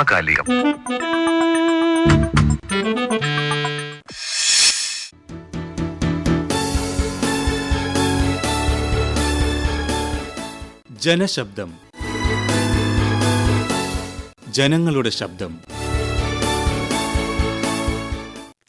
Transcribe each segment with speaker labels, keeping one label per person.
Speaker 1: സമകാലികം.
Speaker 2: ജനശബ്ദം. ജനങ്ങളുടെ ശബ്ദം.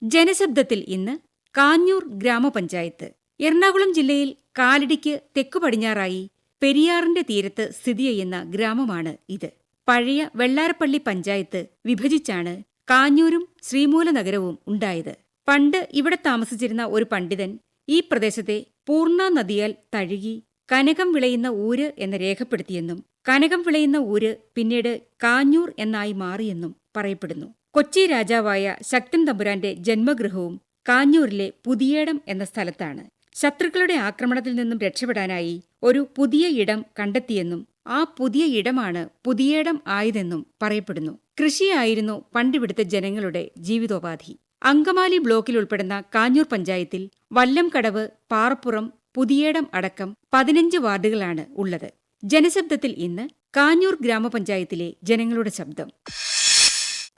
Speaker 3: ജനശബ്ദത്തിൽ ഇന്ന് കാഞ്ഞൂർ ഗ്രാമപഞ്ചായത്ത് എറണാകുളം ജില്ലയിൽ കാലടിക്ക് തെക്കു പടിഞ്ഞാറായി പെരിയാറിന്റെ തീരത്ത് സ്ഥിതി ചെയ്യുന്ന ഗ്രാമമാണ് ഇത്. പഴയ വെള്ളാരപ്പള്ളി പഞ്ചായത്ത് വിഭജിച്ചാണ് കാഞ്ഞൂരും ശ്രീമൂലനഗരവും ഉണ്ടായത്. പണ്ട് ഇവിടെ താമസിച്ചിരുന്ന ഒരു പണ്ഡിതൻ ഈ പ്രദേശത്തെ പൂർണ നദിയാൽ തഴുകി കനകം വിളയുന്ന ഊര് എന്ന് രേഖപ്പെടുത്തിയെന്നും കനകം വിളയുന്ന ഊര് പിന്നീട് കാഞ്ഞൂർ എന്നായി മാറിയെന്നും പറയപ്പെടുന്നു. കൊച്ചി രാജാവായ ശക്തൻ തമ്പുരാന്റെ ജന്മഗൃഹവും കാഞ്ഞൂരിലെ പുതിയേടം എന്ന സ്ഥലത്താണ്. ശത്രുക്കളുടെ ആക്രമണത്തിൽ നിന്നും രക്ഷപ്പെടാനായി ഒരു പുതിയ ഇടം കണ്ടെത്തിയെന്നും ആ പുതിയ ഇടമാണ് പുതിയേടം ആയതെന്നും പറയപ്പെടുന്നു. കൃഷിയായിരുന്നു പണ്ടിവിടുത്തെ ജനങ്ങളുടെ ജീവിതോപാധി. അങ്കമാലി ബ്ലോക്കിൽ ഉൾപ്പെടുന്ന കാഞ്ഞൂർ പഞ്ചായത്തിൽ വല്ലംകടവ് പാറപ്പുറം പുതിയേടം അടക്കം പതിനഞ്ച് വാർഡുകളാണ് ഉള്ളത്. ജനശബ്ദത്തിൽ ഇന്ന് കാഞ്ഞൂർ ഗ്രാമപഞ്ചായത്തിലെ ജനങ്ങളുടെ ശബ്ദം.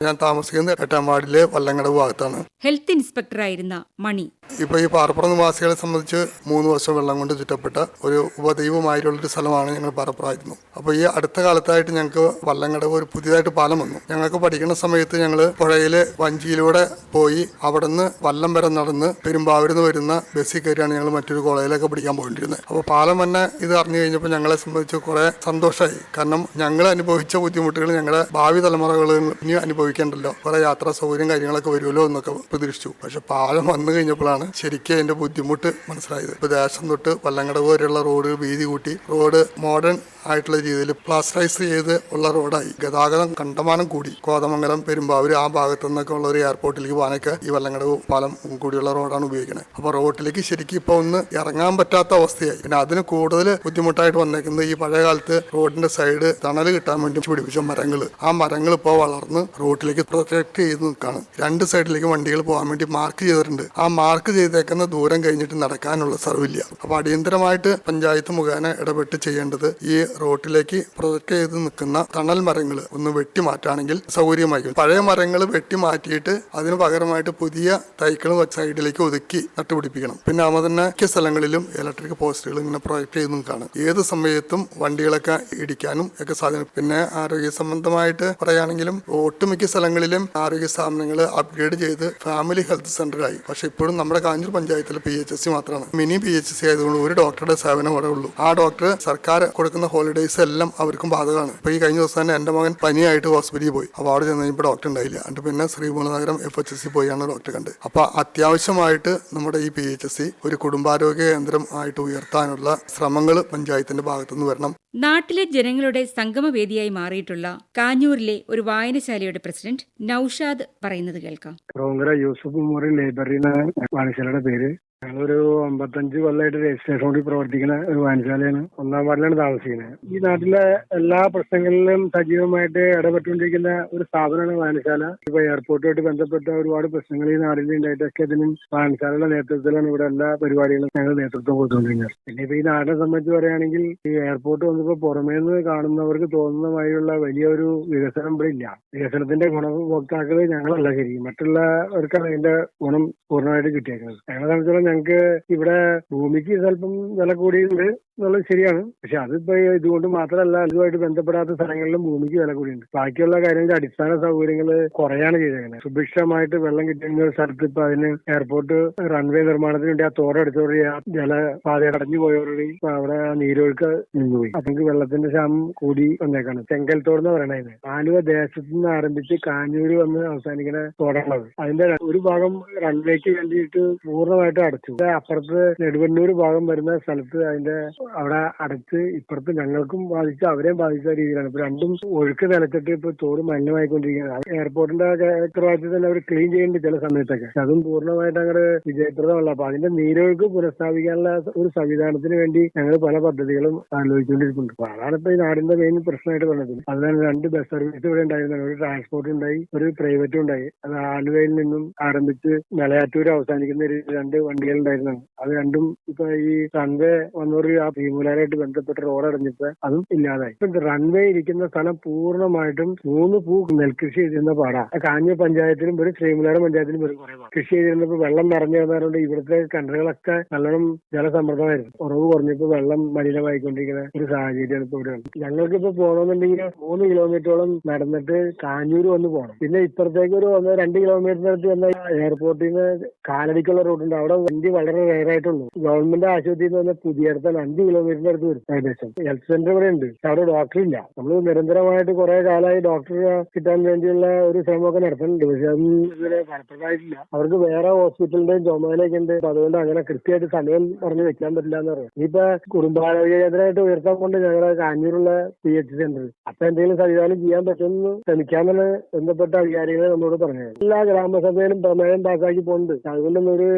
Speaker 4: ഞാൻ താമസിക്കുന്നത് എട്ടാം വാർഡിലെ വല്ലങ്ങട ഭാഗത്താണ്.
Speaker 3: ഹെൽത്ത് ഇൻസ്പെക്ടർ ആയിരുന്ന മണി.
Speaker 4: ഇപ്പൊ ഈ പാറപ്പുറം നിവാസികളെ സംബന്ധിച്ച് മൂന്ന് വർഷം വെള്ളം കൊണ്ട് ചുറ്റപ്പെട്ട ഒരു ഉപദൈവമായിട്ടുള്ള ഒരു സ്ഥലമാണ് ഞങ്ങൾ പാറപ്പുറമായിരുന്നു അപ്പോൾ ഈ അടുത്ത കാലത്തായിട്ട് ഞങ്ങൾക്ക് വല്ലങ്ങടവ് ഒരു പുതിയതായിട്ട് പാലം വന്നു. ഞങ്ങൾക്ക് പഠിക്കുന്ന സമയത്ത് ഞങ്ങൾ പുഴയിലെ വഞ്ചിയിലൂടെ പോയി അവിടെ നിന്ന് വല്ലം വരെ നടന്ന് പെരുമ്പാവൂരിൽ നിന്ന് വരുന്ന ബസ്സിൽ കയറിയാണ് ഞങ്ങൾ മറ്റൊരു കോളേജിലൊക്കെ പഠിക്കാൻ പോയിട്ടിരുന്നത് അപ്പോൾ പാലം തന്നെ ഇത് അറിഞ്ഞു കഴിഞ്ഞപ്പോൾ ഞങ്ങളെ സംബന്ധിച്ച് കുറേ സന്തോഷമായി കാരണം ഞങ്ങൾ അനുഭവിച്ച ബുദ്ധിമുട്ടുകൾ ഞങ്ങളുടെ ഭാവി തലമുറകൾ ഇനി അനുഭവിക്കേണ്ടല്ലോ. കുറെ യാത്രാ സൗകര്യം കാര്യങ്ങളൊക്കെ വരുമല്ലോ എന്നൊക്കെ പ്രതീക്ഷിച്ചു. പക്ഷെ പാലം വന്നു കഴിഞ്ഞപ്പോഴാണ് ശരിക്കും അതിന്റെ ബുദ്ധിമുട്ട് മനസ്സിലായത്. ഇപ്പൊ ദേശം തൊട്ട് വല്ലങ്ങട വരെയുള്ള റോഡ് വീതി കൂട്ടി. റോഡ് മോഡേൺ ആയിട്ടുള്ള രീതിയിൽ പ്ലാസ്റ്ററൈസ് ചെയ്ത് ഉള്ള റോഡായി ഗതാഗതം കണ്ടമാനം കൂടി. കോതമംഗലം പെരുമ്പാവൂർ ആ ഭാഗത്തു നിന്നൊക്കെ ഉള്ള ഒരു എയർപോർട്ടിലേക്ക് പോകാനൊക്കെ ഈ വല്ലങ്ങട് പാലം കൂടിയുള്ള റോഡാണ് ഉപയോഗിക്കുന്നത് അപ്പോൾ റോഡിലേക്ക് ശരിക്കും ഇപ്പോൾ ഒന്ന് ഇറങ്ങാൻ പറ്റാത്ത അവസ്ഥയായി. പിന്നെ അതിന് കൂടുതൽ ബുദ്ധിമുട്ടായിട്ട് വന്നേക്കുന്നത് ഈ പഴയ കാലത്ത് റോഡിന്റെ സൈഡ് തണൽ കിട്ടാൻ വേണ്ടി പിടിപ്പിച്ച മരങ്ങൾ ആ മരങ്ങൾ ഇപ്പോൾ വളർന്ന് റോഡിലേക്ക് പ്രൊട്ടക്ട് ചെയ്ത് നിൽക്കുകയാണ് രണ്ട് സൈഡിലേക്ക് വണ്ടികൾ പോകാൻ വേണ്ടി മാർക്ക് ചെയ്തിട്ടുണ്ട്. ആ മാർക്ക് ചെയ്തേക്കുന്ന ദൂരം കഴിഞ്ഞിട്ട് നടക്കാനുള്ള സർവില്ല. അപ്പോൾ അടിയന്തരമായിട്ട് പഞ്ചായത്ത് മുഖേന ഇടപെട്ട് ചെയ്യേണ്ടത് ഈ റോഡിലേക്ക് പ്രൊജക്ട് ചെയ്ത് നിൽക്കുന്ന തണൽ മരങ്ങൾ ഒന്ന് വെട്ടി മാറ്റുകയാണെങ്കിൽ സൗകര്യമായിരിക്കും. പഴയ മരങ്ങൾ വെട്ടിമാറ്റിയിട്ട് അതിന് പകരമായിട്ട് പുതിയ തൈകൾ സൈഡിലേക്ക് ഒതുക്കി നട്ടുപിടിപ്പിക്കണം. പിന്നെ മിക്ക സ്ഥലങ്ങളിലും ഇലക്ട്രിക് പോസ്റ്റുകൾ ഇങ്ങനെ പ്രൊജക്ട് ചെയ്ത് നിൽക്കുകയാണ് ഏത് സമയത്തും വണ്ടികളൊക്കെ ഇടിക്കാനും ഒക്കെ സാധ്യത പിന്നെ ആരോഗ്യ സംബന്ധമായിട്ട് പറയുകയാണെങ്കിലും ഒട്ടുമിക്ക സ്ഥലങ്ങളിലും ആരോഗ്യ സ്ഥാപനങ്ങൾ അപ്ഗ്രേഡ് ചെയ്ത് ഫാമിലി ഹെൽത്ത് സെന്ററായി പക്ഷെ ഇപ്പോഴും നമ്മുടെ കാഞ്ഞൂർ പഞ്ചായത്തിലെ പി എച്ച് എസ് സി മാത്രമാണ്. മിനി പി എച്ച് സി ആയതുകൊണ്ട് ഒരു ഡോക്ടറുടെ സേവനം അവിടെ ഉള്ളൂ. ആ ഡോക്ടർ സർക്കാർ കൊടുക്കുന്ന ഹോളിഡേയ്സ് എല്ലാം അവർക്കും ബാധകമാണ്. ഇപ്പൊ ഈ കഴിഞ്ഞ ദിവസം തന്നെ എന്റെ മകൻ പനിയായിട്ട് ഹോസ്പിറ്റലിൽ പോയി. അപ്പോൾ അവിടെ ചെന്ന് കഴിഞ്ഞപ്പോൾ ഡോക്ടർ ഉണ്ടായില്ല. എന്നിട്ട് പിന്നെ Sreemoolanagaram F H S C പോയാണ് ഡോക്ടർ കണ്ട്. അപ്പൊ അത്യാവശ്യമായിട്ട് നമ്മുടെ ഈ പി എച്ച് എസ് സി ഒരു കുടുംബാരോഗ്യ കേന്ദ്രം ആയിട്ട് ഉയർത്താനുള്ള ശ്രമങ്ങൾ പഞ്ചായത്തിന്റെ ഭാഗത്തുനിന്ന് വരണം.
Speaker 3: നാട്ടിലെ ജനങ്ങളുടെ സംഗമവേദിയായി മാറിയിട്ടുള്ള കാഞ്ഞൂരിലെ ഒരു വായനശാലയുടെ പ്രസിഡന്റ് നൌഷാദ് പറയുന്നത് കേൾക്കാം.
Speaker 5: യൂസഫ് മോറി ലൈബ്രറിന്നാണ് വായനശാലയുടെ പേര്. ഞങ്ങളൊരു അമ്പത്തഞ്ച് കൊല്ലമായിട്ട് രജിസ്ട്രേഷൻ കൂടി പ്രവർത്തിക്കുന്ന ഒരു വായനശാലയാണ്. ഒന്നാം വാർഡിലാണ് താമസിക്കുന്നത്. ഈ നാട്ടിലെ എല്ലാ പ്രശ്നങ്ങളിലും സജീവമായിട്ട് ഇടപെട്ടുകൊണ്ടിരിക്കുന്ന ഒരു സ്ഥാപനമാണ് വായനശാല. ഇപ്പൊ എയർപോർട്ടുമായിട്ട് ബന്ധപ്പെട്ട ഒരുപാട് പ്രശ്നങ്ങൾ ഈ നാട്ടിൽ ഉണ്ടായിട്ടൊക്കെ ഇതിനും വായനശാലയുടെ നേതൃത്വത്തിലാണ് ഇവിടെ എല്ലാ പരിപാടികളും ഞങ്ങൾ നേതൃത്വം കൊടുത്തുകൊണ്ടിരിക്കുന്നത്. പിന്നെ ഇപ്പൊ ഈ നാടിനെ സംബന്ധിച്ച് പറയുകയാണെങ്കിൽ ഈ എയർപോർട്ട് വന്നപ്പോൾ പുറമേ നിന്ന് കാണുന്നവർക്ക് തോന്നുന്ന വലിയൊരു വികസനം ഇവിടെ ഇല്ല. വികസനത്തിന്റെ ഗുണഭോക്താക്കൾ ഞങ്ങളല്ല ശരിക്കും. മറ്റുള്ളവർക്കാണ് അതിന്റെ ഗുണം പൂർണമായിട്ട് കിട്ടിയേക്കുന്നത്. ഞങ്ങളെ സംബന്ധിച്ചിടത്തോളം ഞങ്ങൾക്ക് ഇവിടെ ഭൂമിക്ക് സ്വല്പം വില കൂടിയുണ്ട് എന്നുള്ളത് ശരിയാണ്. പക്ഷെ അതിപ്പോ ഇതുകൊണ്ട് മാത്രമല്ല ഇതുമായിട്ട് ബന്ധപ്പെടാത്ത സ്ഥലങ്ങളിലും ഭൂമിക്ക് വില കൂടിയുണ്ട് ബാക്കിയുള്ള കാര്യങ്ങളുടെ അടിസ്ഥാന സൗകര്യങ്ങൾ കുറയാണ് ചെയ്തേക്കുന്നത് സുഭിക്ഷമായിട്ട് വെള്ളം കിട്ടുന്ന സ്ഥലത്ത് ഇപ്പൊ അതിന് എയർപോർട്ട് റൺവേ നിർമ്മാണത്തിന് വേണ്ടി ആ തോടടിച്ചോടി ആ ജലപാത അടഞ്ഞു പോയവരുടെ അവിടെ നീരൊഴുക്ക് നിന്നുപോയി. അപ്പൊ വെള്ളത്തിന്റെ ക്ഷാമം കൂടി വന്നേക്കാണ്. ചെങ്കൽ തോട് എന്ന് പറയണത് ആലുവ ദേശത്ത് നിന്ന് ആരംഭിച്ച് കാഞ്ഞൂര് വന്ന് അവസാനിക്കുന്ന തോടാണത് അതിന്റെ ഒരു ഭാഗം റൺവേക്ക് വേണ്ടിയിട്ട് പൂർണമായിട്ട് അടച്ചു. ഇത് അപ്പുറത്ത് നെടുവണ്ണൂർ ഭാഗം വരുന്ന സ്ഥലത്ത് അതിന്റെ അവിടെ അടച്ച് ഇപ്പുറത്ത് ഞങ്ങൾക്കും ബാധിച്ചു അവരെയും ബാധിച്ച രീതിയിലാണ്. ഇപ്പൊ രണ്ടും ഒഴുക്ക് നിലച്ചിട്ട് ഇപ്പൊ തോട് മലിനമായിക്കൊണ്ടിരിക്കുകയാണ്. എയർപോർട്ടിന്റെ ഉത്തരവാദിത്തം തന്നെ അവർ ക്ലീൻ ചെയ്യേണ്ടി ചില സമയത്തൊക്കെ. അതും പൂർണമായിട്ട് അങ്ങനെ വിജയപ്രദമല്ല. അപ്പൊ അതിന്റെ നീരൊഴുക്ക് പുനഃസ്ഥാപിക്കാനുള്ള ഒരു സംവിധാനത്തിന് വേണ്ടി ഞങ്ങൾ പല പദ്ധതികളും ആലോചിച്ചുകൊണ്ടിരിക്കുന്നുണ്ട്. അപ്പൊ അതാണ് ഇപ്പൊ ഈ നാടിന്റെ മെയിൻ പ്രശ്നമായിട്ട് പറഞ്ഞത്. അതിനാണ് രണ്ട് ബസ് സർവീസ് ഇവിടെ ഉണ്ടായിരുന്നത് ഒരു ട്രാൻസ്പോർട്ട് ഉണ്ടായി ഒരു പ്രൈവറ്റും ഉണ്ടായി. അത് ആലുവയിൽ നിന്നും ആരംഭിച്ച് മലയാറ്റൂർ അവസാനിക്കുന്ന രണ്ട് വണ്ടി റോഡുകളുണ്ടായിരുന്നു അത് രണ്ടും ഇപ്പൊ ഈ റൺവേ വന്നവർ ആ ഭീമുലാരായിട്ട് ബന്ധപ്പെട്ട റോഡ് അടഞ്ഞപ്പോ അതും ഇല്ലാതായി. ഇപ്പൊ റൺവേ ഇരിക്കുന്ന സ്ഥലം പൂർണമായിട്ടും മൂന്ന് പൂ നെൽകൃഷി ചെയ്തിരുന്ന പാടാ. കാഞ്ഞ പഞ്ചായത്തിലും ഒരു ശ്രീമുലാര പഞ്ചായത്തിലും ഒരു കുറേ കൃഷി ചെയ്തിരുന്നപ്പോ വെള്ളം നിറഞ്ഞു വന്നതുകൊണ്ട് ഇവിടുത്തെ കിണറുകളൊക്കെ നല്ലോണം ജലസമ്മർദ്ദമായിരുന്നു കുറവ് കുറഞ്ഞപ്പോ വെള്ളം മലിനമായിക്കൊണ്ടിരിക്കുന്ന ഒരു സാഹചര്യമാണ് ഇപ്പൊ ഇവിടെ ഞങ്ങൾക്ക് ഇപ്പൊ പോകണമെന്നുണ്ടെങ്കിൽ മൂന്ന് കിലോമീറ്ററോളം നടന്നിട്ട് കാഞ്ഞൂർ വന്ന് പോകണം. പിന്നെ ഇപ്പുറത്തേക്ക് ഒരു രണ്ട് കിലോമീറ്ററിനടുത്ത് വന്ന എയർപോർട്ടിൽ നിന്ന് കാലടിക്കുള്ള റൂട്ടുണ്ട് അവിടെ വണ്ടി വളരെ റയർ ആയിട്ടുള്ളൂ. ഗവൺമെന്റ് ആശുപത്രിയിൽ നിന്ന് വന്ന പുതിയടത്താണ് അഞ്ച് കിലോമീറ്ററിന്റെ അടുത്ത് വരും ഏകദേശം. ഹെൽത്ത് സെന്റർ ഇവിടെ ഉണ്ട്. അവിടെ ഡോക്ടർ ഇല്ല. നമ്മൾ നിരന്തരമായിട്ട് കുറെ കാലമായി ഡോക്ടറെ കിട്ടാൻ വേണ്ടിയുള്ള ഒരു ശ്രമമൊക്കെ നടത്തുന്നുണ്ട്. പക്ഷെ അതൊന്നും ഇതുവരെ ഫലപ്രദമായിട്ടില്ല. അവർക്ക് വേറെ ഹോസ്പിറ്റലിന്റെയും ചുമതലയൊക്കെ ഉണ്ട് അപ്പൊ അതുകൊണ്ട് അങ്ങനെ കൃത്യമായിട്ട് സമയം പറഞ്ഞു വെക്കാൻ പറ്റില്ല എന്ന് പറയാം. ഇനിയിപ്പോ കുടുംബാരോഗ്യ കേന്ദ്രമായിട്ട് ഉയർത്താൻ കൊണ്ട് ഞങ്ങളെ കാഞ്ഞൂരുള്ള പി എച്ച് സെന്റർ അപ്പൊ എന്തെങ്കിലും സംവിധാനം ചെയ്യാൻ പറ്റുമെന്ന് ശ്രമിക്കാമെന്നാണ് ബന്ധപ്പെട്ട അധികാരികളെ നമ്മളോട് പറഞ്ഞത്. എല്ലാ ഗ്രാമസഭയിലും പ്രമേയം പാസ്സാക്കി പോകുന്നുണ്ട് അതുകൊണ്ടൊന്നും ഒരു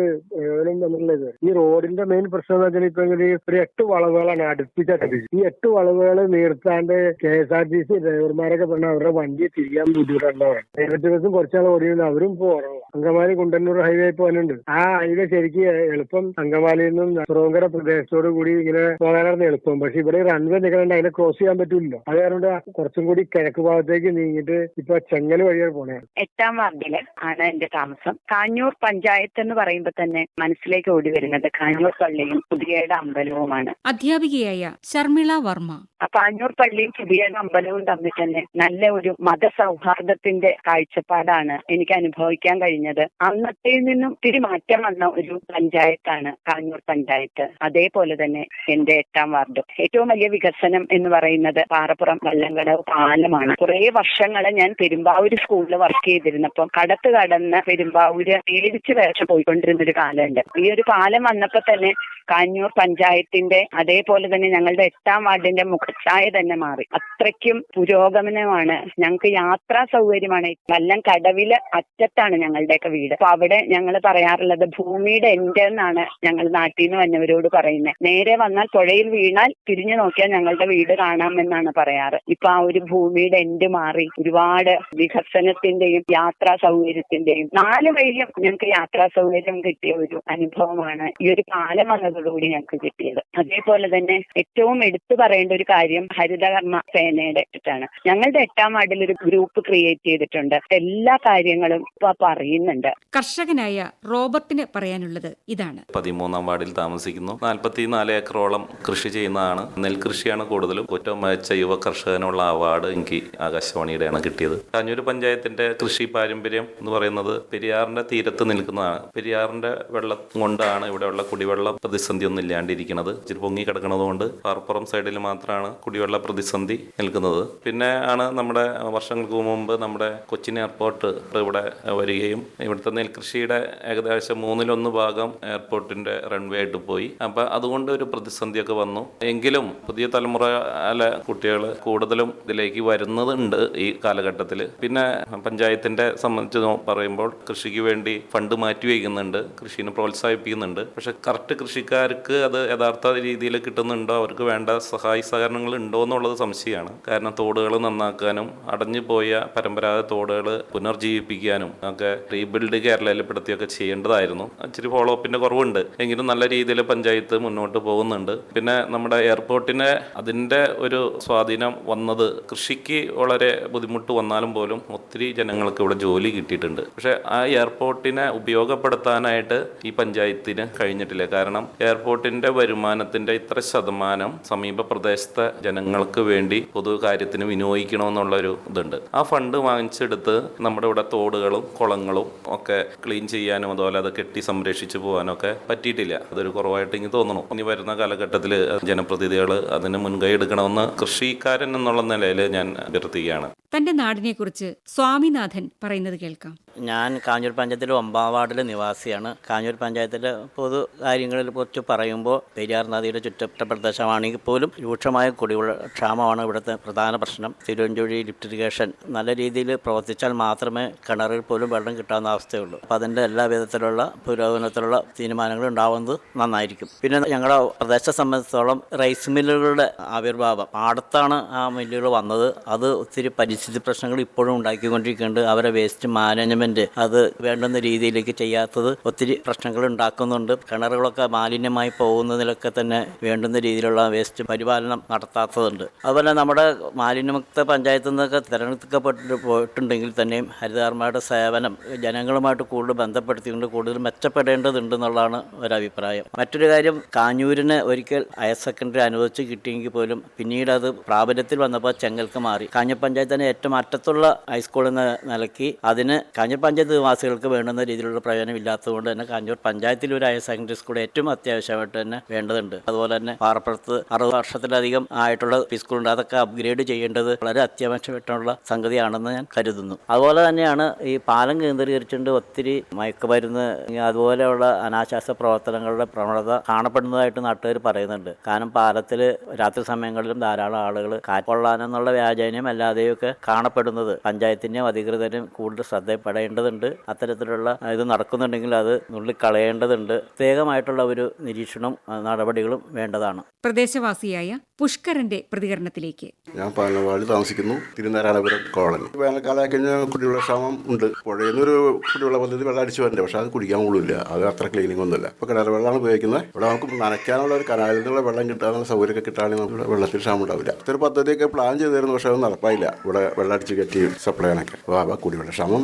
Speaker 5: പ്രയോജനം തന്നിട്ടുള്ളത് ഈ റോഡിന്റെ മെയിൻ പ്രശ്നം എന്ന് വെച്ചാൽ ഇപ്പൊ ഒരു എട്ട് വളവുകളാണ് അടുപ്പിച്ചടുപ്പിച്ച് ഈ എട്ട് വളവുകൾ നിർത്താണ്ട് K S R T C ഡ്രൈവർമാരൊക്കെ പറഞ്ഞാൽ അവരുടെ വണ്ടി തിരിയാൻ ബുദ്ധിമുട്ടുണ്ടാവും പ്രൈവറ്റ് ബസ്സും കുറച്ചാൾ ഓടിയുണ്ട് അവരും പോകണം അങ്കമാലി കുണ്ടന്നൂർ ഹൈവേ പോകാനുണ്ട്. ആ ഹൈവേ ശരിക്ക് എളുപ്പം അങ്കമാലിയിൽ നിന്നും തുറവങ്കര പ്രദേശത്തോട് കൂടി ഇങ്ങനെ പോകാനായിരുന്നു എളുപ്പം. പക്ഷെ ഇവിടെ റൺവേ നിൽക്കണുണ്ട് അതിനെ ക്രോസ് ചെയ്യാൻ പറ്റില്ലല്ലോ അത് കാരണം കുറച്ചും കൂടി കിഴക്ക് ഭാഗത്തേക്ക് നീങ്ങിട്ട് ഇപ്പൊ ചെങ്ങൽ വഴിയാണ് പോണേ.
Speaker 1: എട്ടാം വാർഡിൽ ആണ് എന്റെ താമസം. കാഞ്ഞൂർ പഞ്ചായത്ത് എന്ന് പറയുമ്പോൾ തന്നെ മനസ്സിലേക്ക് ഓടി വരുന്നത് കാഞ്ഞൂർ പള്ളിയും പുതിയയുടെ അമ്പലവുമാണ്.
Speaker 3: അധ്യാപികയായ ശർമിള വർമ്മ.
Speaker 1: ആ കാഞ്ഞൂർ പള്ളിയും പുതിയയുടെ അമ്പലവും തമ്മിൽ തന്നെ നല്ല ഒരു മതസൗഹാർദ്ദത്തിന്റെ കാഴ്ചപ്പാടാണ് എനിക്ക് അനുഭവിക്കാൻ കഴിഞ്ഞത്. അന്നത്തെ നിന്നും ഇത്തിരി മാറ്റം വന്ന ഒരു പഞ്ചായത്താണ് കാഞ്ഞൂർ പഞ്ചായത്ത്. അതേപോലെ തന്നെ എന്റെ എട്ടാം വാർഡ്. ഏറ്റവും വലിയ വികസനം എന്ന് പറയുന്നത് പാറപ്പുറം വല്ലങ്കട പാലമാണ്. കുറെ വർഷങ്ങളെ ഞാൻ പെരുമ്പാവൂര് സ്കൂളിൽ വർക്ക് ചെയ്തിരുന്നപ്പം കടത്ത് കടന്ന് പെരുമ്പാവൂര് പേടിച്ച് വേഷം പോയിക്കൊണ്ടിരുന്ന ഒരു കാലമുണ്ട്. ഈ ഒരു പാലം വന്നപ്പോ തന്നെ കാഞ്ഞൂർ പഞ്ചായത്തിന്റെ അതേപോലെ തന്നെ ഞങ്ങളുടെ എട്ടാം വാർഡിന്റെ മുഖച്ഛായ തന്നെ മാറി. അത്രയ്ക്കും പുരോഗമനമാണ്. ഞങ്ങൾക്ക് യാത്രാ സൗകര്യമാണ്. വല്ലം കടവിൽ അറ്റത്താണ് ഞങ്ങളുടെയൊക്കെ വീട്. അപ്പൊ അവിടെ ഞങ്ങൾ പറയാറുള്ളത് ഭൂമിയുടെ എൻഡ് എന്നാണ് ഞങ്ങൾ നാട്ടിൽ നിന്ന് വന്നവരോട് പറയുന്നത്. നേരെ വന്നാൽ പുഴയിൽ വീണാൽ തിരിഞ്ഞു നോക്കിയാൽ ഞങ്ങളുടെ വീട് കാണാമെന്നാണ് പറയാറ്. ഇപ്പൊ ആ ഒരു ഭൂമിയുടെ എൻഡ് മാറി. ഒരുപാട് വികസനത്തിന്റെയും യാത്രാ സൗകര്യത്തിന്റെയും നാല് വഴിയും ഞങ്ങൾക്ക് യാത്രാ സൗകര്യം കിട്ടിയ ഒരു അനുഭവമാണ് ഈ ഒരു കാലം വന്നതോടുകൂടി ഞങ്ങൾക്ക് കിട്ടിയത്. അതേപോലെ തന്നെ ഏറ്റവും എടുത്തു പറയേണ്ട ഒരു കാര്യം ഹരിതകർമ്മ സേനയുടെ ആണ് ഞങ്ങളുടെ എട്ടാം വാർഡിൽ ഒരു ഗ്രൂപ്പ് ക്രിയേറ്റ് ചെയ്തിട്ടുണ്ട്. എല്ലാ കാര്യങ്ങളും ഇപ്പൊ പറയുന്നുണ്ട്.
Speaker 3: കർഷകനായ റോബർട്ടിന് പറയാനുള്ളത് ഇതാണ്.
Speaker 6: പതിമൂന്നാം വാർഡിൽ താമസിക്കുന്നു. നാൽപ്പത്തിനാല് ഏക്കറോളം കൃഷി ചെയ്യുന്നതാണ്. നെൽകൃഷിയാണ് കൂടുതലും. ഏറ്റവും മികച്ച യുവ കർഷകനുള്ള അവാർഡ് എനിക്ക് ആകാശവാണിയുടെയാണ് കിട്ടിയത്. കാഞ്ഞൂർ പഞ്ചായത്തിന്റെ കൃഷി പാരമ്പര്യം എന്ന് പറയുന്നത് പെരിയാറിന്റെ തീരത്ത് നിൽക്കുന്നതാണ്. പെരിയാറിന്റെ വെള്ളം കൊണ്ടാണ് ഇവിടെയുള്ള കുടിവെള്ള പ്രതിസന്ധി ഒന്നും ഇല്ലാണ്ടിരിക്കുന്നത്. ഇച്ചിരി പൊങ്ങി കിടക്കുന്നതുകൊണ്ട് പാർപ്പുറം സൈഡിൽ മാത്രമാണ് കുടിവെള്ള പ്രതിസന്ധി നിൽക്കുന്നത്. പിന്നെ ആണ് നമ്മുടെ വർഷങ്ങൾക്ക് മുമ്പ് നമ്മുടെ കൊച്ചിൻ എയർപോർട്ട് ഇവിടെ വരികയും ഇവിടുത്തെ നെൽകൃഷിയുടെ ഏകദേശം മൂന്നിലൊന്ന് ഭാഗം എയർപോർട്ടിന്റെ റൺവേ ആയിട്ട് പോയി. അപ്പൊ അതുകൊണ്ട് ഒരു പ്രതിസന്ധിയൊക്കെ വന്നു. എങ്കിലും പുതിയ തലമുറയിലെ കുട്ടികൾ കൂടുതലും ഇതിലേക്ക് വരുന്നതുണ്ട് ഈ കാലഘട്ടത്തിൽ. പിന്നെ പഞ്ചായത്തിന്റെ സംബന്ധിച്ച് പറയുമ്പോൾ കൃഷിക്ക് വേണ്ടി ഫണ്ട് മാറ്റി വയ്ക്കുന്നുണ്ട്. കൃഷിനെ പ്രോത്സാഹിപ്പിക്കുന്നുണ്ട്. പക്ഷെ കറക്റ്റ് കൃഷിക്കാർക്ക് അത് യഥാർത്ഥ രീതിയിൽ കിട്ടുന്നുണ്ടോ? അവർക്ക് വേണ്ട സഹായ സഹകരണങ്ങൾ ഉണ്ടോ എന്നുള്ളത് സംശയമാണ്. കാരണം തോടുകൾ നന്നാക്കാനും അടഞ്ഞു പോയ പരമ്പരാഗത തോടുകൾ പുനർജീവിപ്പിക്കാനും ഒക്കെ റീബിൽഡ് കേരളയിൽപ്പെടുത്തിയൊക്കെ ചെയ്യേണ്ടതായിരുന്നു. ഇച്ചിരി ഫോളോ അപ്പിന്റെ കുറവുണ്ട്. എങ്കിലും നല്ല രീതിയിൽ പഞ്ചായത്ത് മുന്നോട്ട് പോകുന്നുണ്ട്. പിന്നെ നമ്മുടെ എയർപോർട്ടിന് അതിന്റെ ഒരു സ്വാധീനം വന്നത് കൃഷിക്ക് വളരെ ബുദ്ധിമുട്ട് വന്നാലും പോലും ഒത്തിരി ജനങ്ങൾക്ക് ഇവിടെ ജോലി കിട്ടിയിട്ടുണ്ട്. പക്ഷെ ആ എയർപോർട്ടിനെ ഉപയോഗപ്പെടുത്താനായിട്ട് ഈ പഞ്ചായത്തിന് കഴിഞ്ഞിട്ടില്ല. കാരണം എയർപോർട്ടിന്റെ വരുമാനത്തിന്റെ ഇത്ര ശതമാനം സമീപ പ്രദേശത്തെ ജനങ്ങൾക്ക് വേണ്ടി പൊതു കാര്യത്തിന് വിനിയോഗിക്കണമെന്നുള്ളൊരു ഇതുണ്ട്. ആ ഫണ്ട് വാങ്ങിച്ചെടുത്ത് നമ്മുടെ ഇവിടെ തോടുകളും കുളങ്ങളും ഒക്കെ ക്ലീൻ ചെയ്യാനും അതുപോലെ അത് കെട്ടി സംരക്ഷിച്ചു പോകാനും ഒക്കെ പറ്റിയിട്ടില്ല. അതൊരു കുറവായിട്ട് എനിക്ക് തോന്നുന്നു. ഇനി വരുന്ന കാലഘട്ടത്തിൽ ജനപ്രതിനിധികൾ അതിന് മുൻകൈ എടുക്കണമെന്ന് കൃഷിക്കാരൻ എന്നുള്ള നിലയിൽ ഞാൻ അഭ്യർത്ഥിക്കുകയാണ്.
Speaker 3: തന്റെ നാടിനെക്കുറിച്ച് സ്വാമിനാഥൻ പറയുന്നത് കേൾക്കാം.
Speaker 7: ഞാൻ കാഞ്ഞൂർ പഞ്ചായത്തിലെ ഒമ്പാം വാർഡിലെ നിവാസിയാണ്. കാഞ്ഞൂർ പഞ്ചായത്തിലെ പൊതു കാര്യങ്ങളിൽ കുറിച്ച് പറയുമ്പോൾ പെരിയാർ നദിയുടെ ചുറ്റപ്പെട്ട പ്രദേശമാണെങ്കിൽ പോലും രൂക്ഷമായ കുടിവെള്ള ക്ഷാമമാണ് ഇവിടുത്തെ പ്രധാന പ്രശ്നം. തിരുവഞ്ചൂഴി ലിഫ്റ്റ് ഇറിഗേഷൻ നല്ല രീതിയിൽ പ്രവർത്തിച്ചാൽ മാത്രമേ കിണറിൽ പോലും വെള്ളം കിട്ടാവുന്ന അവസ്ഥയുള്ളൂ. അപ്പോൾ അതിന്റെ എല്ലാ വിധത്തിലുള്ള പുരോഗമനത്തിലുള്ള തീരുമാനങ്ങൾ ഉണ്ടാവുന്നത് നന്നായിരിക്കും. പിന്നെ ഞങ്ങളുടെ പ്രദേശത്തെ സംബന്ധിച്ചിടത്തോളം റൈസ് മില്ലുകളുടെ ആവിർഭാവം. അടുത്താണ് ആ മില്ലുകൾ വന്നത്. അത് ഒത്തിരി പരിസ്ഥിതി പ്രശ്നങ്ങൾ ഇപ്പോഴും ഉണ്ടാക്കിക്കൊണ്ടിരിക്കുന്നുണ്ട്. അവരെ വേസ്റ്റ് മാനേജ്മെന്റ് അത് വേണ്ടുന്ന രീതിയിലേക്ക് ചെയ്യാത്തത് ഒത്തിരി പ്രശ്നങ്ങൾ ഉണ്ടാക്കുന്നുണ്ട്. കിണറുകളൊക്കെ മാലിന്യമായി പോകുന്നതിലൊക്കെ തന്നെ വേണ്ടുന്ന രീതിയിലുള്ള വേസ്റ്റ് പരിപാലനം നടത്താത്തതുണ്ട്. അതുപോലെ നമ്മുടെ മാലിന്യമുക്ത പഞ്ചായത്തിൽ നിന്നൊക്കെ തിരഞ്ഞെടുക്കപ്പെട്ട് പോയിട്ടുണ്ടെങ്കിൽ തന്നെയും ഹരിതകർമ്മയുടെ സേവനം ജനങ്ങളുമായിട്ട് കൂടുതൽ ബന്ധപ്പെടുത്തിക്കൊണ്ട് കൂടുതൽ മെച്ചപ്പെടേണ്ടതുണ്ട് എന്നുള്ളതാണ് ഒരഭിപ്രായം. മറ്റൊരു കാര്യം കാഞ്ഞൂരിന് ഒരിക്കൽ ഹയർ സെക്കൻഡറി അനുവദിച്ച് കിട്ടിയെങ്കിൽ പോലും പിന്നീട് അത് പ്രാബല്യത്തിൽ വന്നപ്പോൾ ചെങ്കൽക്ക് മാറി. കാഞ്ഞ പഞ്ചായത്തിന് ഏറ്റവും അറ്റത്തുള്ള ഹൈസ്കൂളിൽ നിന്ന് നിലയ്ക്ക് അതിന് കാഞ്ഞൂർ പഞ്ചായത്ത് നിവാസികൾക്ക് വേണ്ടുന്ന രീതിയിലുള്ള പ്രയോജനം ഇല്ലാത്തതുകൊണ്ട് തന്നെ കാഞ്ഞൂർ പഞ്ചായത്തിൽ ഒരു ഹയർ സെക്കൻഡറി സ്കൂൾ ഏറ്റവും അത്യാവശ്യമായിട്ട് തന്നെ വേണ്ടതുണ്ട്. അതുപോലെ തന്നെ പാറപ്പുറത്ത് അറുപത് വർഷത്തിലധികം ആയിട്ടുള്ള സ്കൂളുണ്ട് അതൊക്കെ അപ്ഗ്രേഡ് ചെയ്യേണ്ടത് വളരെ അത്യാവശ്യമായിട്ടുള്ള സംഗതിയാണെന്ന് ഞാൻ കരുതുന്നു. അതുപോലെ തന്നെയാണ് ഈ പാലം കേന്ദ്രീകരിച്ചുകൊണ്ട് ഒത്തിരി മയക്കുമരുന്ന് അതുപോലെയുള്ള അനാശാസ പ്രവർത്തനങ്ങളുടെ പ്രവണത കാണപ്പെടുന്നതായിട്ട് നാട്ടുകാർ പറയുന്നുണ്ട്. കാരണം പാലത്തിൽ രാത്രി സമയങ്ങളിലും ധാരാളം ആളുകൾ കാറ്റ് കൊള്ളാനെന്നുള്ള വ്യാജനം അല്ലാതെയൊക്കെ കാണപ്പെടുന്നത് പഞ്ചായത്തിന്റെയും അധികൃതരും കൂടുതൽ ശ്രദ്ധപ്പെടേണ്ടതുണ്ട് അത്തരത്തിലുള്ള ഇത് നടക്കുന്നുണ്ടെങ്കിൽ അത് നുള്ളിക്കളയേണ്ടതുണ്ട്. പ്രത്യേകമായിട്ടുള്ള ഒരു നിരീക്ഷണം നടപടികളും വേണ്ടതാണ്.
Speaker 3: പ്രദേശവാസിയായ പുഷ്കരന്റെ പ്രതികരണത്തിലേക്ക്.
Speaker 8: ഞാൻ പാലവാടി താമസിക്കുന്നു തിരുനാരായണപുരം കോളനി. വേനൽക്കാലമായി കഴിഞ്ഞാൽ കുടിവെള്ള ക്ഷാമം ഉണ്ട്. പുഴയിൽ നിന്നൊരു കുടിവെള്ള പദ്ധതി വെള്ളം അടിച്ചു വരണ്ടേ പക്ഷെ അത് കുടിക്കാൻ കൂടുതലില്ല അത് അത്ര ക്ലീനിങ് ഒന്നുമില്ല. ഇപ്പോൾ കിണർ വെള്ളമാണ് ഉപയോഗിക്കുന്നത്. ഇവിടെ നമുക്ക് നനയ്ക്കാനുള്ള ഒരു കനാലിൽ നിന്നുള്ള വെള്ളം കിട്ടാനുള്ള സൗകര്യമൊക്കെ കിട്ടുകയാണെങ്കിൽ നമുക്ക് ഇവിടെ വെള്ളത്തിൽ ക്ഷാമം ഉണ്ടാവില്ല. ഇതൊരു പദ്ധതിയൊക്കെ പ്ലാൻ ചെയ്തിരുന്നു പക്ഷേ അത് നടപ്പായില്ല. ഇവിടെ വെള്ളം അടിച്ച് കെട്ടി സപ്ലൈ ചെയ്യാനൊക്കെ. അപ്പോൾ ആ കുടിവെള്ള ക്ഷാമം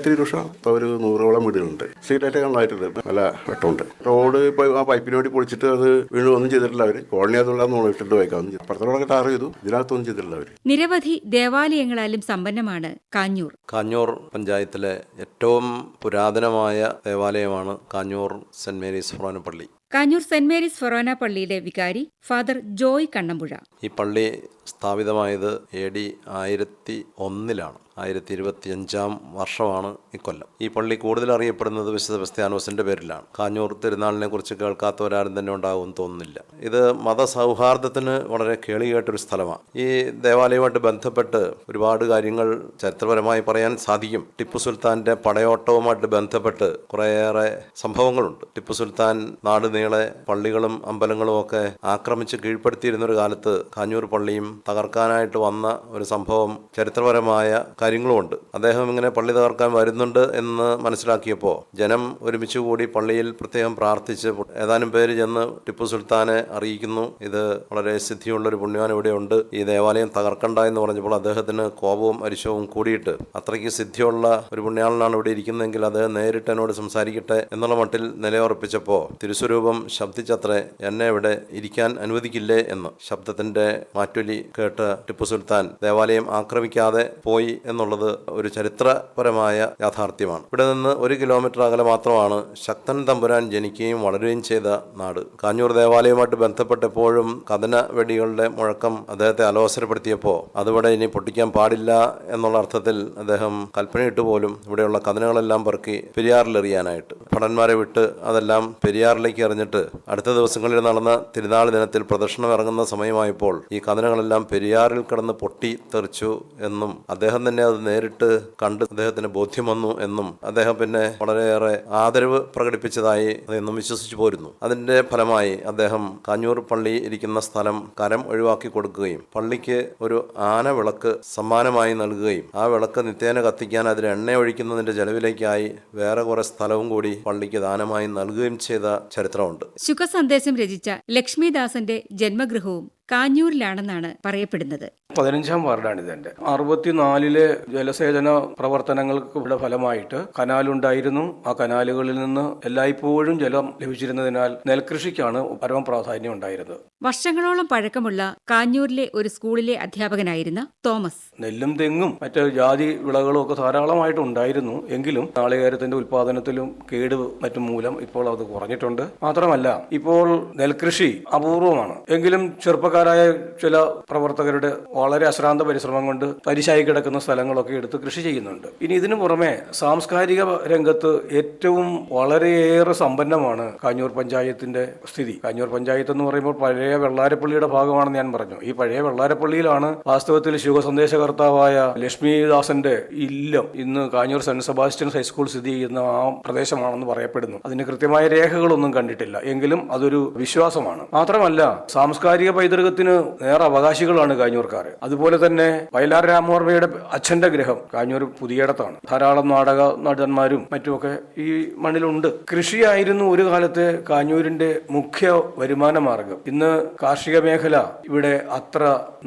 Speaker 8: വേനൽക്കാലത്തിൽ രൂക്ഷമാണ് ഇപ്പോൾ ഒരു നൂറോളം വീടുകളുണ്ട്. സീറ്റായിട്ട് കണ്ടായിട്ടുണ്ട് നല്ല വെട്ടമുണ്ട്. റോഡ് ഇപ്പോൾ ആ പൈപ്പിന് വേണ്ടി പൊളിച്ചിട്ട് അത് വീണ്ടും ഒന്നും ചെയ്തിട്ടില്ല അവർ കോളനി അതുള്ള ഇട്ടിട്ട് വയ്ക്കാം അപ്പുറത്തോടൊക്കെ ടാർ ചെയ്തു. ഇതിനകത്തൊന്നും ചെയ്തിട്ടില്ല അവർ
Speaker 3: നിരവധി ദേവാലയങ്ങളാലും സമ്പന്നമാണ് കാഞ്ഞൂർ.
Speaker 9: കാഞ്ഞൂർ പഞ്ചായത്തിലെ ഏറ്റവും പുരാതനമായ ദേവാലയമാണ് കാഞ്ഞൂർ സെന്റ് മേരീസ് ഫൊറോന പള്ളി.
Speaker 3: കാഞ്ഞൂർ സെന്റ് മേരീസ് ഫൊറോന പള്ളിയുടെ വികാരി ഫാദർ ജോയ് കണ്ണമ്പുഴ.
Speaker 9: ഈ പള്ളി സ്ഥാപിതമായത് എ ഡി ആയിരത്തി ഒന്നിലാണ്. ആയിരത്തി ഇരുപത്തി അഞ്ചാം വർഷമാണ് ഇക്കൊല്ലം ഈ പള്ളി കൂടുതൽ അറിയപ്പെടുന്നത് വിശുദ്ധ ക്രിസ്ത്യാനോസിന്റെ പേരിലാണ്. കാഞ്ഞൂർ തിരുനാളിനെ കുറിച്ച് കേൾക്കാത്തവരാരും തന്നെ ഉണ്ടാകുമെന്ന് തോന്നുന്നില്ല. ഇത് മതസൗഹാർദ്ദത്തിന് വളരെ കേളികേട്ടൊരു സ്ഥലമാണ്. ഈ ദേവാലയവുമായിട്ട് ബന്ധപ്പെട്ട് ഒരുപാട് കാര്യങ്ങൾ ചരിത്രപരമായി പറയാൻ സാധിക്കും. ടിപ്പു സുൽത്താന്റെ പടയോട്ടവുമായിട്ട് ബന്ധപ്പെട്ട് കുറേയേറെ സംഭവങ്ങളുണ്ട്. ടിപ്പു സുൽത്താൻ നാട് നീളെ പള്ളികളും അമ്പലങ്ങളും ഒക്കെ ആക്രമിച്ച് കീഴ്പ്പെടുത്തിയിരുന്ന ഒരു കാലത്ത് കാഞ്ഞൂർ പള്ളിയും തകർക്കാനായിട്ട് വന്ന ഒരു സംഭവം ചരിത്രപരമായ കാര്യങ്ങളുമുണ്ട് അദ്ദേഹം ഇങ്ങനെ പള്ളി തകർക്കാൻ വരുന്നുണ്ട് എന്ന് മനസ്സിലാക്കിയപ്പോൾ ജനം ഒരുമിച്ച് കൂടി പള്ളിയിൽ പ്രത്യേകം പ്രാർത്ഥിച്ച് ഏതാനും പേര് ചെന്ന് ടിപ്പു സുൽത്താനെ അറിയിക്കുന്നു. ഇത് വളരെ സിദ്ധിയുള്ള ഒരു പുണ്യവാൻ ഇവിടെയുണ്ട് ഈ ദേവാലയം തകർക്കണ്ട എന്ന് പറഞ്ഞപ്പോൾ അദ്ദേഹത്തിന് കോപവും അരിശവും കൂടിയിട്ട് അത്രയ്ക്ക് സിദ്ധിയുള്ള ഒരു പുണ്യാളനാണ് ഇവിടെ ഇരിക്കുന്നതെങ്കിൽ അദ്ദേഹം നേരിട്ട് എന്നോട് സംസാരിക്കട്ടെ എന്നുള്ള മട്ടിൽ നിലയുറപ്പിച്ചപ്പോൾ തിരുസ്വരൂപം ശബ്ദിച്ചത്രേ എന്നെ ഇവിടെ ഇരിക്കാൻ അനുവദിക്കില്ലേ എന്ന്. ശബ്ദത്തിന്റെ മാറ്റൊലി കേട്ട് ടിപ്പു സുൽത്താൻ ദേവാലയം ആക്രമിക്കാതെ പോയി എന്നുള്ളത് ഒരു ചരിത്രപരമായ യാഥാർത്ഥ്യമാണ്. ഇവിടെ നിന്ന് ഒരു കിലോമീറ്റർ അകലെ മാത്രമാണ് ശക്തൻ തമ്പുരാൻ ജനിക്കുകയും വളരുകയും ചെയ്ത നാട്. കാഞ്ഞൂർ ദേവാലയവുമായിട്ട് ബന്ധപ്പെട്ടപ്പോഴും കഥന വെടികളുടെ മുഴക്കം അദ്ദേഹത്തെ അലോസരപ്പെടുത്തിയപ്പോൾ അതിവിടെ ഇനി പൊട്ടിക്കാൻ പാടില്ല എന്നുള്ള അർത്ഥത്തിൽ അദ്ദേഹം കൽപ്പനയിട്ട് പോലും ഇവിടെയുള്ള കഥനകളെല്ലാം പെറുക്കി പെരിയാറിലെറിയാനായിട്ട് ഭടന്മാരെ വിട്ട് അതെല്ലാം പെരിയാറിലേക്ക് എറിഞ്ഞിട്ട് അടുത്ത ദിവസങ്ങളിൽ നടന്ന തിരുനാൾ ദിനത്തിൽ പ്രദർശനം ഇറങ്ങുന്ന സമയമായപ്പോൾ ഈ കഥനകളെല്ലാം പെരിയാറിൽ കിടന്ന് പൊട്ടി തെറിച്ചു എന്നും അദ്ദേഹം തന്നെ അത് നേരിട്ട് കണ്ട് അദ്ദേഹത്തിന് ബോധ്യം വന്നു എന്നും അദ്ദേഹം പിന്നെ വളരെയേറെ ആദരവ് പ്രകടിപ്പിച്ചതായി അതെന്നും വിശ്വസിച്ചു പോരുന്നു. അതിന്റെ ഫലമായി അദ്ദേഹം കാഞ്ഞൂർ പള്ളി ഇരിക്കുന്ന സ്ഥലം കരം ഒഴിവാക്കി കൊടുക്കുകയും പള്ളിക്ക് ഒരു ആന വിളക്ക് സമ്മാനമായി നൽകുകയും ആ വിളക്ക് നിത്യേന കത്തിക്കാൻ അതിൽ എണ്ണ ഒഴിക്കുന്നതിന്റെ ചെലവിലേക്കായി വേറെ കുറെ സ്ഥലവും കൂടി പള്ളിക്ക് ദാനമായി നൽകുകയും ചെയ്ത ചരിത്രമുണ്ട്.
Speaker 3: ശുഖസന്ദേശം രചിച്ച ലക്ഷ്മിദാസന്റെ ജന്മഗൃഹവും കാഞ്ഞൂരിലാണെന്നാണ് പറയപ്പെടുന്നത്.
Speaker 10: പതിനഞ്ചാം വാർഡാണ് ഇതെന്റെ അറുപത്തിനാലിലെ ജലസേചന പ്രവർത്തനങ്ങൾക്ക് ഫലമായിട്ട് കനാലുണ്ടായിരുന്നു. ആ കനാലുകളിൽ നിന്ന് എല്ലായ്പ്പോഴും ജലം ലഭിച്ചിരുന്നതിനാൽ നെൽകൃഷിക്കാണ് പരമ പ്രാധാന്യം ഉണ്ടായിരുന്നത്.
Speaker 3: വർഷങ്ങളോളം പഴക്കമുള്ള കാഞ്ഞൂരിലെ ഒരു സ്കൂളിലെ അധ്യാപകനായിരുന്ന തോമസ്.
Speaker 10: നെല്ലും തെങ്ങും മറ്റ് ജാതി വിളകളും ഒക്കെ ധാരാളമായിട്ട് ഉണ്ടായിരുന്നു. എങ്കിലും നാളികേരത്തിന്റെ ഉൽപാദനത്തിലും കേട് മറ്റും മൂലം ഇപ്പോൾ അത് കുറഞ്ഞിട്ടുണ്ട്. മാത്രമല്ല ഇപ്പോൾ നെൽകൃഷി അപൂർവമാണ്. എങ്കിലും ചെറുപ്പക്കാരായ ചില പ്രവർത്തകരുടെ വളരെ അശ്രാന്ത പരിശ്രമം കൊണ്ട് തരിശായി കിടക്കുന്ന സ്ഥലങ്ങളൊക്കെ എടുത്ത് കൃഷി ചെയ്യുന്നുണ്ട്. ഇനി ഇതിനു പുറമെ സാംസ്കാരിക രംഗത്ത് ഏറ്റവും വളരെയേറെ സമ്പന്നമാണ് കാഞ്ഞൂർ പഞ്ചായത്തിന്റെ സ്ഥിതി. കാഞ്ഞൂർ പഞ്ചായത്ത് എന്ന് പറയുമ്പോൾ പഴയ വെള്ളാരപ്പള്ളിയുടെ ഭാഗമാണെന്ന് ഞാൻ പറഞ്ഞു. ഈ പഴയ വെള്ളാരപ്പള്ളിയിലാണ് വാസ്തവത്തിൽ ശിവസന്ദേശകർത്താവായ ലക്ഷ്മിദാസന്റെ ഇല്ലം ഇന്ന് കാഞ്ഞൂർ സെന്റ് സെബാസ്റ്റ്യൻ ഹൈസ്കൂൾ സ്ഥിതി ചെയ്യുന്ന ആ പ്രദേശമാണെന്ന് പറയപ്പെടുന്നു. അതിന് കൃത്യമായ രേഖകളൊന്നും കണ്ടിട്ടില്ല. എങ്കിലും അതൊരു വിശ്വാസമാണ്. മാത്രമല്ല സാംസ്കാരിക പൈതൃകത്തിന് ഏറെ അവകാശികളാണ് കാഞ്ഞൂർക്കാർ അതുപോലെ തന്നെ വയലാർ രാമവർമ്മയുടെ അച്ഛന്റെ ഗ്രഹം കാഞ്ഞൂർ പുതിയടത്താണ് ധാരാളം നാടക നടന്മാരും മറ്റുമൊക്കെ ഈ മണ്ണിലുണ്ട്. കൃഷിയായിരുന്നു ഒരു കാലത്ത് കാഞ്ഞൂരിന്റെ മുഖ്യ വരുമാന മാർഗം. ഇന്ന് കാർഷിക മേഖല ഇവിടെ അത്ര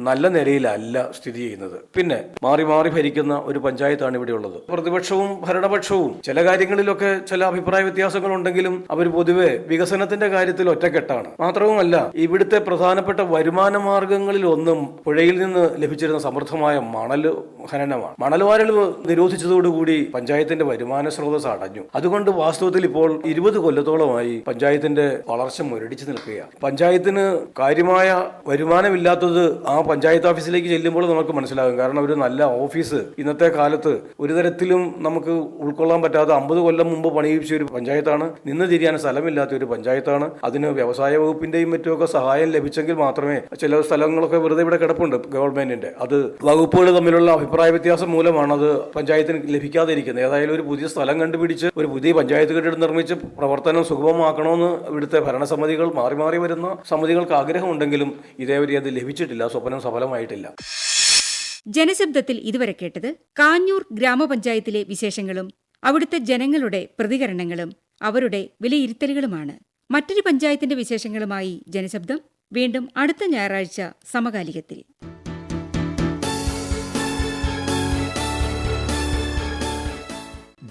Speaker 10: നല്ല നിലയിലല്ല സ്ഥിതി ചെയ്യുന്നത്. പിന്നെ മാറി മാറി ഭരിക്കുന്ന ഒരു പഞ്ചായത്താണ് ഇവിടെ ഉള്ളത്. പ്രതിപക്ഷവും ഭരണപക്ഷവും ചില കാര്യങ്ങളിലൊക്കെ ചില അഭിപ്രായ വ്യത്യാസങ്ങൾ ഉണ്ടെങ്കിലും അവർ പൊതുവെ വികസനത്തിന്റെ കാര്യത്തിൽ ഒറ്റക്കെട്ടാണ്. മാത്രവുമല്ല ഇവിടുത്തെ പ്രധാനപ്പെട്ട വരുമാന മാർഗങ്ങളിൽ ഒന്നും പുഴയിൽ നിന്ന് ലഭിച്ചിരുന്ന സമൃദ്ധമായ മണൽ ഖനനമാണ്. മണൽ വാരൽ നിരോധിച്ചതോടുകൂടി പഞ്ചായത്തിന്റെ വരുമാന സ്രോതസ് അടഞ്ഞു. അതുകൊണ്ട് വാസ്തവത്തിൽ ഇപ്പോൾ ഇരുപത് കൊല്ലത്തോളമായി പഞ്ചായത്തിന്റെ വളർച്ച മുരടിച്ചു നിൽക്കുകയാണ്. പഞ്ചായത്തിന് കാര്യമായ വരുമാനമില്ലാത്തത് ആ പഞ്ചായത്ത് ഓഫീസിലേക്ക് ചെല്ലുമ്പോൾ നമുക്ക് മനസ്സിലാകും. കാരണം ഒരു നല്ല ഓഫീസ് ഇന്നത്തെ കാലത്ത് ഒരു തരത്തിലും നമുക്ക് ഉൾക്കൊള്ളാൻ പറ്റാത്ത അമ്പത് കൊല്ലം മുമ്പ് പണിയിപ്പിച്ച ഒരു പഞ്ചായത്താണ്. നിന്ന് തിരിയാൻ സ്ഥലമില്ലാത്ത ഒരു പഞ്ചായത്താണ്. അതിന് വ്യവസായ വകുപ്പിന്റെയും മറ്റുമൊക്കെ സഹായം ലഭിച്ചെങ്കിൽ മാത്രമേ ചില സ്ഥലങ്ങളൊക്കെ വെറുതെ ഇവിടെ കിടപ്പുണ്ട്. ഗവൺമെന്റിന്റെ അത് വകുപ്പുകൾ തമ്മിലുള്ള അഭിപ്രായ വ്യത്യാസം മൂലമാണ് അത് പഞ്ചായത്തിന് ലഭിക്കാതിരിക്കുന്നത്. ഏതായാലും ഒരു പുതിയ സ്ഥലം കണ്ടുപിടിച്ച് ഒരു പുതിയ പഞ്ചായത്ത് കെട്ടിടം നിർമ്മിച്ച് പ്രവർത്തനം സുഗമമാക്കണമെന്ന് ഇവിടുത്തെ ഭരണസമിതികൾ മാറി മാറി വരുന്ന സമിതികൾക്ക് ആഗ്രഹമുണ്ടെങ്കിലും ഇതേവരെ അത് ലഭിച്ചിട്ടില്ല സ്വപ്നം സഫലമായിട്ടില്ല.
Speaker 3: ജനശബ്ദത്തിൽ ഇതുവരെ കേട്ടത് കാഞ്ഞൂർ ഗ്രാമപഞ്ചായത്തിലെ വിശേഷങ്ങളും അവിടുത്തെ ജനങ്ങളുടെ പ്രതികരണങ്ങളും അവരുടെ വിലയിരുത്തലുകളുമാണ്. മറ്റൊരു പഞ്ചായത്തിന്റെ വിശേഷങ്ങളുമായി ജനശബ്ദം. വീണ്ടും അടുത്ത ഞായറാഴ്ച സമകാലികത്തിൽ.